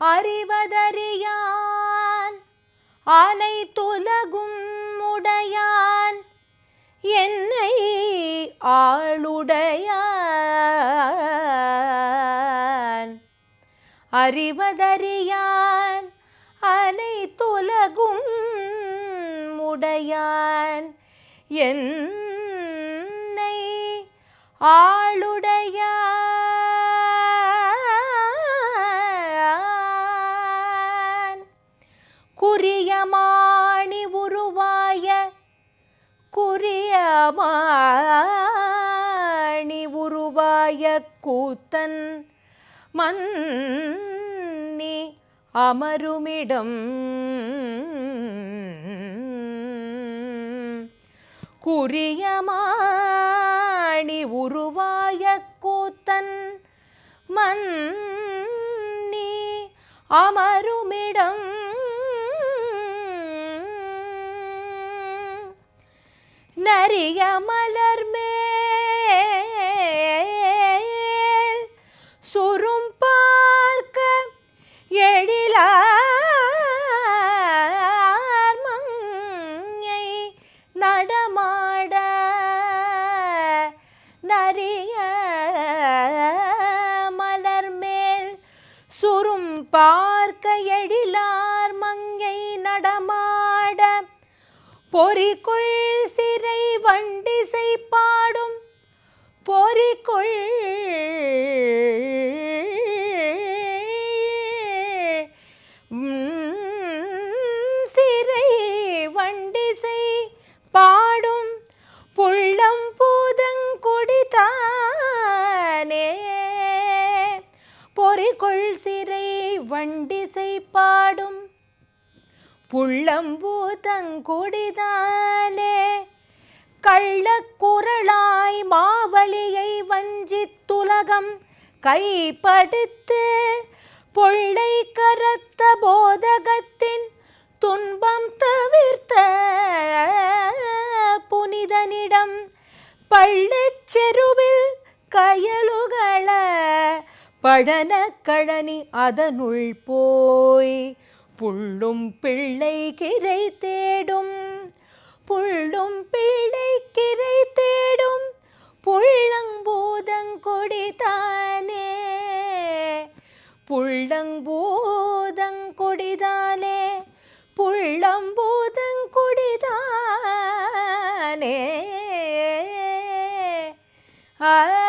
அறிவதறியான். அனைத்துலகும் உடையான். என்னை ஆளுடையான். அறிவதறியான். அனைத்துலகும் உடையான். என்னை ஆ குறியமாணி உருவாய கூத்தன் மன்னி அமருமிடம். குறியமாணி உருவாய கூத்தன் மன்னி அமருமிடம். பார்க்க எழிலார் மங்கை நடமாட பொறிக்குள் சிறை வண்டிசை பாடும் பொறிக்குள் சிறை வண்டிசை பாடும் புள்ளம் பூதங்குடிதானே பொறிக்குள் சிறை வண்டிசை பாடும். புள்ளம்பூதங்குடிதானே கள்ளக்குரலாய் மாவலியை வஞ்சித்துலகம் கைப்படுத்து. பொள்ளை கரத்த போதகத்தின் துன்பம் தவிர்த்த புனிதனிடம் பள்ளச்செருவில் கயலுகள படன கழனி அதனுள் போய் புள்ளும் பிள்ளை கிரை தேடும் புள்ளும் பிள்ளை கிரை தேடும் புள்ளங்கூதங்கொடி தானே புள்ளங்கூதங்கொடிதானே புள்ளம்பூதங்கொடிதானே ஆ